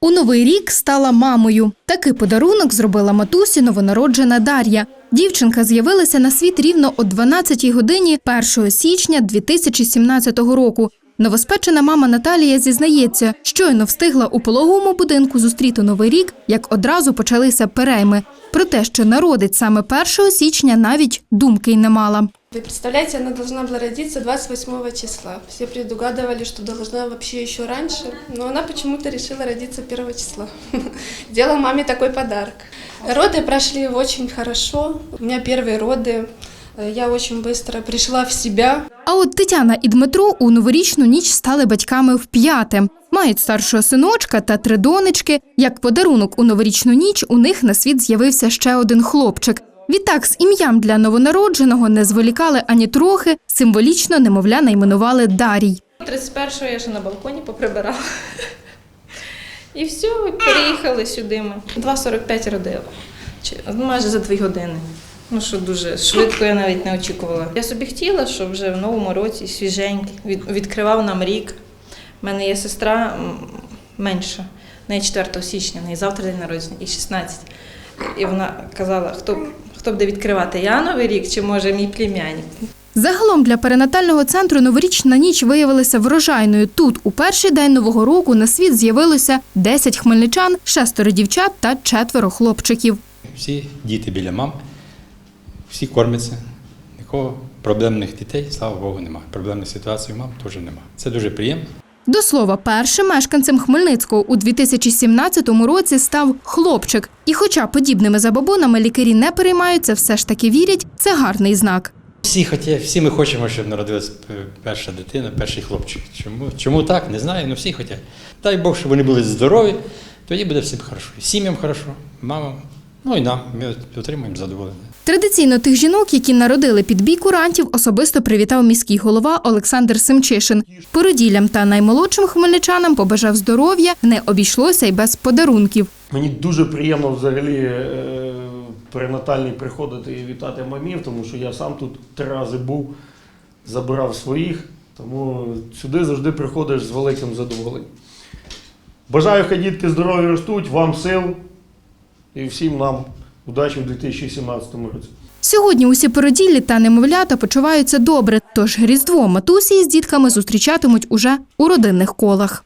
У новий рік стала мамою. Такий подарунок зробила матусі новонароджена Дар'я. Дівчинка з'явилася на світ рівно о 12 годині 1 січня 2017 року. Новоспечена мама Наталія зізнається, щойно встигла у пологовому будинку зустріти новий рік, як одразу почалися перейми. Про те, що народить саме 1 січня, навіть думки й не мала. Вы представляете, она должна была родиться 28 числа. Все предугадывали, что должна вообще еще раньше, но она почему-то решила родиться 1 числа. Сделала маме такой подарок. Роды прошли очень хорошо. У меня первые роды. Э, Я очень быстро пришла в себя. А от Тетяна і Дмитро у новорічну ніч стали батьками вп'яте. Мають старшого синочка та три донечки. Як подарунок у новорічну ніч у них на світ з'явився ще один хлопчик. Відтак з ім'ям для новонародженого не зволікали ані трохи, символічно немовля найменували Дарій. 31-го я ще на балконі поприбирала. І все, переїхали сюди ми. 2.45 родила. Ну, Майже за дві години. Ну що дуже швидко я навіть не очікувала. Я собі хотіла, щоб вже в новому році свіженький відкривав нам рік. У мене є сестра менша, неї 4 січня, неї завтра день народження, і 16. І вона казала, хто, хто буде відкривати я новий рік, чи може мій племянник. Загалом для перинатального центру новорічна ніч виявилася врожайною. Тут у перший день нового року на світ з'явилося 10 хмельничан, шестеро дівчат та четверо хлопчиків. Всі діти біля мам, всі кормяться. Нікого проблемних дітей, слава Богу, немає. Проблемних ситуацій мам теж немає. Це дуже приємно. До слова, першим мешканцем Хмельницького у 2017 році став хлопчик. І хоча подібними забобонами лікарі не переймаються, все ж таки вірять, це гарний знак. Всі хотять, всі ми хочемо, щоб народилась перша дитина, перший хлопчик. Чому, чому так? Не знаю, але всі хочуть. Дай Бог, щоб вони були здорові, тоді буде всім хорошо. Сім'ям хорошо, мамам, ну і нам. Ми отримаємо задоволення. Традиційно тих жінок, які народили під бій курантів, особисто привітав міський голова Олександр Семчишин. Породіллям та наймолодшим хмельничанам побажав здоров'я, не обійшлося й без подарунків. Мені дуже приємно взагалі е, перинатальний приходити і вітати мамів, тому що я сам тут три рази був, забирав своїх, тому сюди завжди приходиш з великим задоволенням. Бажаю, хай дітки здорові ростуть, вам сил і всім нам удачі в 2017 році. Сьогодні усі породіллі та немовлята почуваються добре, тож Різдво матусі з дітками зустрічатимуть уже у родинних колах.